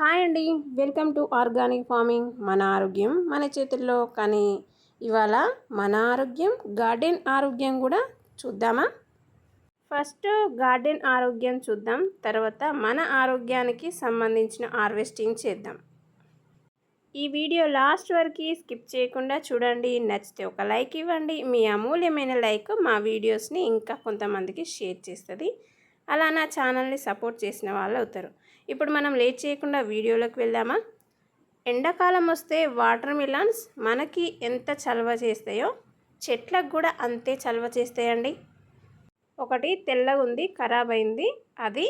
Hi అండి. Welcome to organic farming మన ఆరోగ్యం మన చేతుల్లో. కానీ ఇవాళ మన ఆరోగ్యం గార్డెన్ ఆరోగ్యం కూడా చూద్దామా? ఫస్ట్ గార్డెన్ ఆరోగ్యం చూద్దాం. తర్వాత మన ఆరోగ్యానికి సంబంధించిన హార్వెస్టింగ్ చేద్దాం. ఈ వీడియో లాస్ట్ వరకు స్కిప్ చేయకుండా చూడండి. నచ్చితే ఒక లైక్ ఇవ్వండి. మీ అమూల్యమైన లైక్ మా వీడియోస్ని ఇంకా కొంతమందికి షేర్ చేస్తుంది. అలా నా ఛానల్ని సపోర్ట్ చేసిన వాళ్ళు అవుతారు. ఇప్పుడు మనం లేట్ చేయకుండా వీడియోలోకి వెళ్దామా? ఎండాకాలం వస్తే వాటర్ మిలన్స్ మనకి ఎంత చలవ చేస్తాయో చెట్లకు కూడా అంతే చలవ చేస్తాయండి. ఒకటి తెల్లగా ఉంది ఖరాబ్ అయింది. అది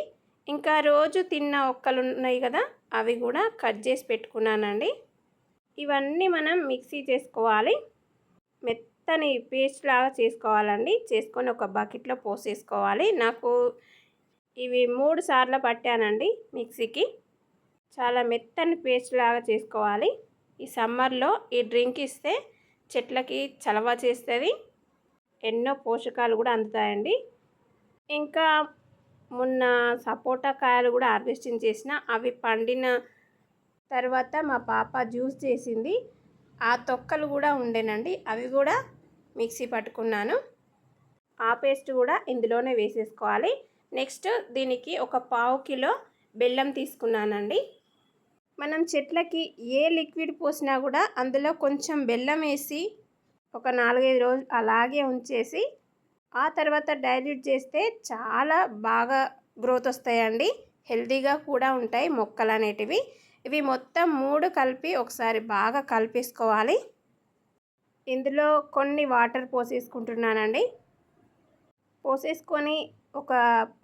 ఇంకా రోజు తిన్న ఒక్కలు ఉన్నాయి కదా అవి కూడా కట్ చేసి పెట్టుకున్నానండి. ఇవన్నీ మనం మిక్సీ చేసుకోవాలి. మెత్తని పేస్ట్ లాగా చేసుకోవాలండి. చేసుకొని ఒక బకెట్లో పోసేసుకోవాలి. నాకు ఇవి మూడు సార్లు పట్టానండి మిక్సీకి. చాలా మెత్తని పేస్ట్ లాగా చేసుకోవాలి. ఈ సమ్మర్లో ఈ డ్రింక్ ఇస్తే చెట్లకి చలవ చేస్తుంది. ఎన్నో పోషకాలు కూడా అందుతాయండి. ఇంకా మొన్న సపోటా కాయలు కూడా హార్వెస్టింగ్ చేసిన అవి పండిన తర్వాత మా పాప జ్యూస్ చేసింది. ఆ తొక్కలు కూడా ఉండేనండి. అవి కూడా మిక్సీ పట్టుకున్నాను. ఆ పేస్ట్ కూడా ఇందులోనే వేసేసుకోవాలి. నెక్స్ట్ దీనికి ఒక పావు కిలో బెల్లం తీసుకున్నానండి. మనం చెట్లకి ఏ లిక్విడ్ పోసినా కూడా అందులో కొంచెం బెల్లం వేసి ఒక నాలుగైదు రోజులు అలాగే ఉంచేసి ఆ తర్వాత డైల్యూట్ చేస్తే చాలా బాగా గ్రోత్ వస్తాయండి. హెల్తీగా కూడా ఉంటాయి మొక్కలు అనేటివి. ఇవి మొత్తం మూడు కలిపి ఒకసారి బాగా కలిపేసుకోవాలి. ఇందులో కొన్ని వాటర్ పోసేసుకుంటున్నానండి. పోసేసుకొని ఒక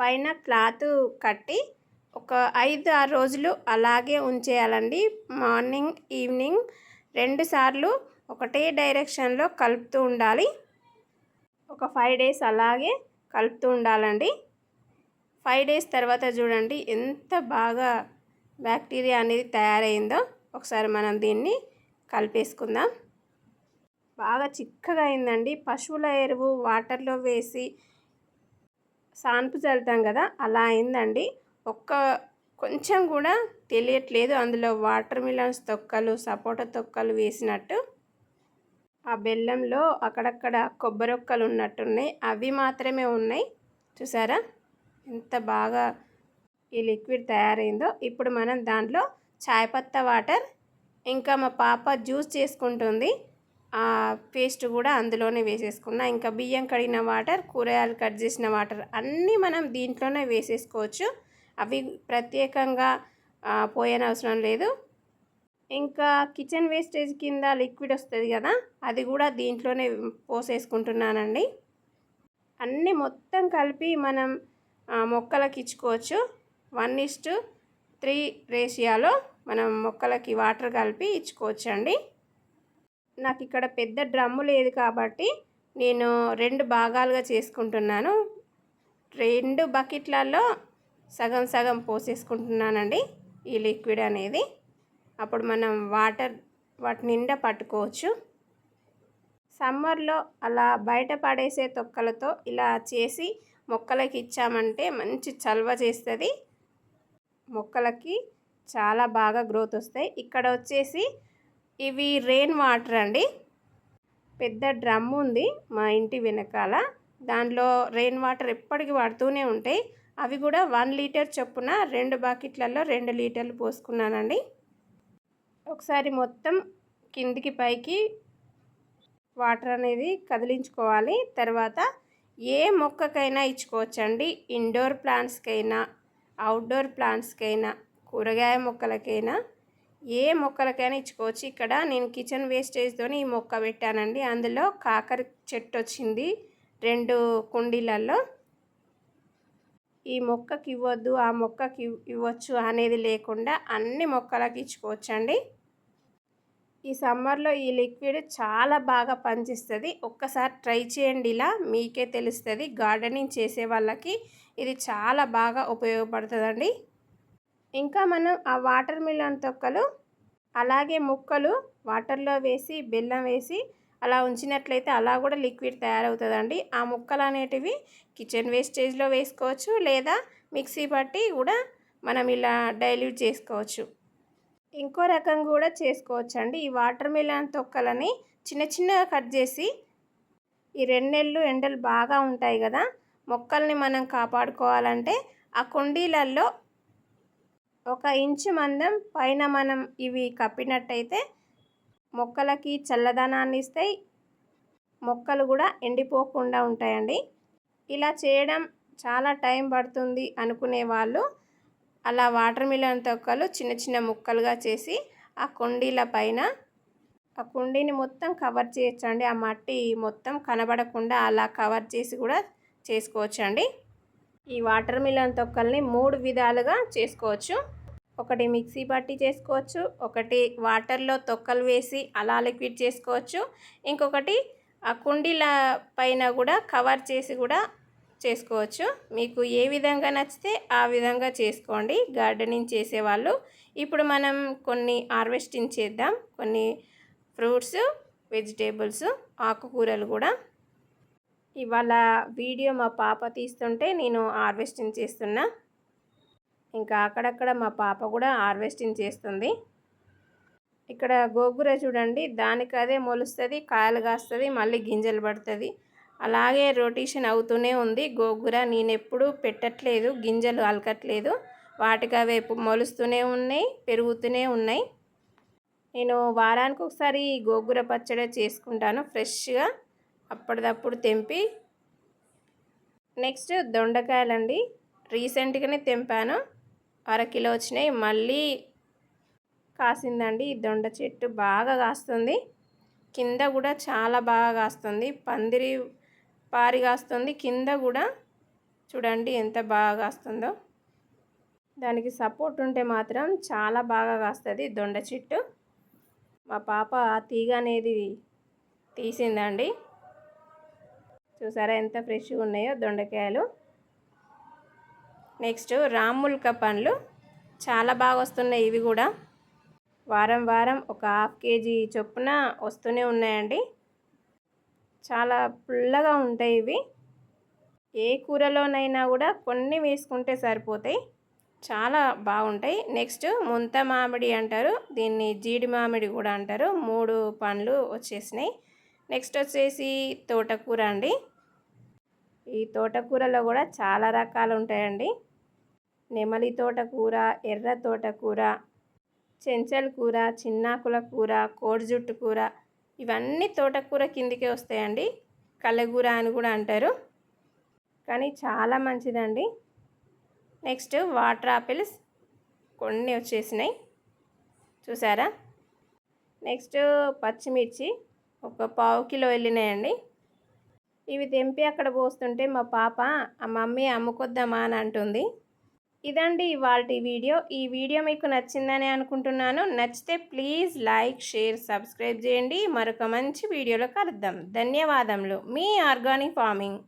పైన క్లాత్ కట్టి ఒక ఐదు ఆరు రోజులు అలాగే ఉంచేయాలండి. మార్నింగ్ ఈవినింగ్ రెండు సార్లు ఒకటే డైరెక్షన్లో కలుపుతూ ఉండాలి. ఒక ఫైవ్ డేస్ అలాగే కలుపుతూ ఉండాలండి. ఫైవ్ డేస్ తర్వాత చూడండి ఎంత బాగా బ్యాక్టీరియా అనేది తయారైందో. ఒకసారి మనం దీన్ని కలిపేసుకుందాం. బాగా చిక్కగా అయిందండి. పశువుల ఎరువు వాటర్లో వేసి సాన్పు చల్లుతాం కదా అలా అయిందండి. ఒక్క కొంచెం కూడా తెలియట్లేదు. అందులో వాటర్ మిలన్స్ తొక్కలు సపోటా తొక్కలు వేసినట్టు. ఆ బెల్లంలో అక్కడక్కడ కొబ్బరి ఒక్కలు ఉన్నట్టున్నాయి. అవి మాత్రమే ఉన్నాయి. చూసారా? ఎంత బాగా ఈ లిక్విడ్ తయారైందో. ఇప్పుడు మనం దాంట్లో చాయ్ పత్తా వాటర్ ఇంకా మా పాప జ్యూస్ చేసుకుంటుంది. పేస్ట్ కూడా అందులోనే వేసేసుకున్నా. ఇంకా బియ్యం కడిగిన వాటర్ కూరగాయలు కట్ చేసిన వాటర్ అన్నీ మనం దీంట్లోనే వేసేసుకోవచ్చు. అవి ప్రత్యేకంగా పోయనవసరం లేదు. ఇంకా కిచెన్ వేస్టేజ్ కింద లిక్విడ్ వస్తుంది కదా అది కూడా దీంట్లోనే పోసేసుకుంటున్నానండి. అన్నీ మొత్తం కలిపి మనం మొక్కలకి ఇచ్చుకోవచ్చు. వన్ ఇస్టు త్రీ రేషియాలో మనం మొక్కలకి వాటర్ కలిపి ఇచ్చుకోవచ్చు అండి నాకు ఇక్కడ పెద్ద డ్రమ్ము లేదు కాబట్టి నేను రెండు భాగాలుగా చేసుకుంటున్నాను. రెండు బకెట్లలో సగం సగం పోసేసుకుంటున్నానండి ఈ లిక్విడ్ అనేది. అప్పుడు మనం వాటర్ వాటి నిండా పట్టుకోవచ్చు. సమ్మర్లో అలా బయట పడేసే తొక్కలతో ఇలా చేసి మొక్కలకి ఇచ్చామంటే మంచి చల్వ చేస్తుంది. మొక్కలకి చాలా బాగా గ్రోత్ వస్తాయి. ఇక్కడ వచ్చేసి ఇవి రెయిన్ వాటర్ అండి. పెద్ద డ్రమ్ ఉంది మా ఇంటి వెనకాల. దానిలో రెయిన్ వాటర్ ఎప్పటికీ పడుతూనే ఉంటాయి. అవి కూడా వన్ లీటర్ చొప్పున రెండు బాకెట్లలో రెండు లీటర్లు పోసుకున్నానండి. ఒకసారి మొత్తం కిందికి పైకి వాటర్ అనేది కదిలించుకోవాలి. తర్వాత ఏ మొక్కకైనా ఇచ్చుకోవచ్చండి. ఇండోర్ ప్లాంట్స్కైనా అవుట్డోర్ ప్లాంట్స్కైనా కూరగాయ మొక్కలకైనా. ఏ మొక్కలకైనా ఇచ్చుకోవచ్చు. ఇక్కడ నేను కిచెన్ వేస్టేజ్తో ఈ మొక్క పెట్టానండి. అందులో కాకర చెట్టు వచ్చింది. రెండు కుండీలలో. ఈ మొక్కకి ఇవ్వద్దు ఆ మొక్కకి ఇవ్వచ్చు అనేది లేకుండా అన్ని మొక్కలకి ఇచ్చుకోవచ్చండి. ఈ సమ్మర్లో ఈ లిక్విడ్ చాలా బాగా పనిచేస్తుంది. ఒక్కసారి ట్రై చేయండి ఇలా. మీకే తెలుస్తుంది. గార్డెనింగ్ చేసే వాళ్ళకి ఇది చాలా బాగా ఉపయోగపడుతుందండి. ఇంకా మనం ఆ వాటర్ మిలన్ తొక్కలు అలాగే ముక్కలు వాటర్లో వేసి బెల్లం వేసి అలా ఉంచినట్లయితే అలా కూడా లిక్విడ్ తయారవుతుందండి. ఆ ముక్కలు అనేటివి కిచెన్ వేస్టేజ్లో వేసుకోవచ్చు లేదా మిక్సీ పట్టి కూడా మనం ఇలా డైల్యూట్ చేసుకోవచ్చు. ఇంకో రకం కూడా చేసుకోవచ్చండి. ఈ వాటర్ మిలన్ తొక్కలని చిన్న చిన్నగా కట్ చేసి ఈ రెండు నెలలు ఎండలు బాగా ఉంటాయి కదా మొక్కల్ని మనం కాపాడుకోవాలంటే ఆ కుండీలల్లో ఒక ఇంచు మందం పైన మనం ఇవి కప్పినట్టయితే మొక్కలకి చల్లదనాన్ని ఇస్తాయి. మొక్కలు కూడా ఎండిపోకుండా ఉంటాయండి. ఇలా చేయడం చాలా టైం పడుతుంది అనుకునే వాళ్ళు అలా వాటర్ మిలన్ తొక్కలు చిన్న చిన్న ముక్కలుగా చేసి ఆ కుండీల పైన ఆ కుండీని మొత్తం కవర్ చేయొచ్చండి. ఆ మట్టి మొత్తం కనబడకుండా అలా కవర్ చేసి కూడా చేసుకోవచ్చండి. ఈ వాటర్ మిలన్ తొక్కల్ని మూడు విధాలుగా చేసుకోవచ్చు. ఒకటి మిక్సీ పట్టి చేసుకోవచ్చు ఒకటి వాటర్లో తొక్కలు వేసి అలా లిక్విడ్ చేసుకోవచ్చు ఇంకొకటి ఆ కుండీల పైన కూడా కవర్ చేసి కూడా చేసుకోవచ్చు. మీకు ఏ విధంగా నచ్చితే ఆ విధంగా చేసుకోండి. గార్డెనింగ్ చేసేవాళ్ళు. ఇప్పుడు మనం కొన్ని హార్వెస్టింగ్ చేద్దాం. కొన్ని ఫ్రూట్స్ వెజిటేబుల్స్ ఆకుకూరలు కూడా ఇవాళ వీడియో మా పాప తీస్తుంటే నేను హార్వెస్టింగ్ చేస్తున్నా. ఇంకా అక్కడక్కడ మా పాప కూడా హార్వెస్టింగ్ చేస్తుంది. ఇక్కడ గోగుర చూడండి దానికి అదే మొలుస్తుంది కాయలు కాస్తుంది మళ్ళీ గింజలు పడుతుంది. అలాగే రొటేషన్ అవుతూనే ఉంది. గోగుర నేను ఎప్పుడూ పెట్టట్లేదు గింజలు అలకట్లేదు. వాటికి అవి మొలుస్తూనే ఉన్నాయి పెరుగుతూనే ఉన్నాయి. నేను వారానికి ఒకసారి గోగుర పచ్చడి చేసుకుంటాను ఫ్రెష్గా. అప్పటిదప్పుడు తెంపి నెక్స్ట్ దొండకాయలండి. రీసెంట్గానే తెంపాను. అరకిలో వచ్చినాయి. మళ్ళీ కాసిందండి. ఈ దొండ చెట్టు బాగా కాస్తుంది. కింద కూడా చాలా బాగా కాస్తుంది. పందిరి పారి కాస్తుంది. కింద కూడా చూడండి ఎంత బాగా కాస్తుందో. దానికి సపోర్ట్ ఉంటే మాత్రం చాలా బాగా కాస్తుంది దొండ చెట్టు. మా పాప తీగ అనేది తీసిందండి. చూసారా ఎంత ఫ్రెష్గా ఉన్నాయో దొండకాయలు. నెక్స్ట్ రాముల్క పండ్లు. చాలా బాగా వస్తున్నాయి ఇవి కూడా. వారం వారం ఒక హాఫ్ కేజీ చొప్పున వస్తూనే ఉన్నాయండి. చాలా పుల్లగా ఉంటాయి ఇవి. ఏ కూరలోనైనా కూడా కొన్ని వేసుకుంటే సరిపోతాయి. చాలా బాగుంటాయి. నెక్స్ట్ ముంత మామిడి అంటారు. దీన్ని జీడి మామిడి కూడా అంటారు. మూడు పండ్లు వచ్చేసినాయి. నెక్స్ట్ వచ్చేసి తోటకూర అండి. ఈ తోటకూరలో కూడా చాలా రకాలు ఉంటాయండి. నెమలి తోటకూర ఎర్ర తోటకూర చెంచల్ కూర చిన్నాకుల కూర కోడిజుట్టు కూర ఇవన్నీ తోటకూర కిందికే వస్తాయండి. కలగూర అని కూడా అంటారు. కానీ చాలా మంచిదండి. నెక్స్ట్ వాటర్ ఆపిల్స్ కొన్ని వచ్చేసినాయి. చూసారా? నెక్స్ట్ పచ్చిమిర్చి. ఒక పావు కిలో వెళ్ళినాయండి. ఇవి తెంపి అక్కడ పోస్తుంటే మా పాప ఆ మమ్మీ అమ్ముకొద్దామా అని అంటుంది. ఇదండి ఇవాళ వీడియో. ఈ వీడియో మీకు నచ్చిందని అనుకుంటున్నాను. నచ్చితే ప్లీజ్ లైక్ షేర్ సబ్స్క్రైబ్ చేయండి. మరొక మంచి వీడియోలో కలుద్దాం. ధన్యవాదములు. మీ ఆర్గానిక్ ఫార్మింగ్.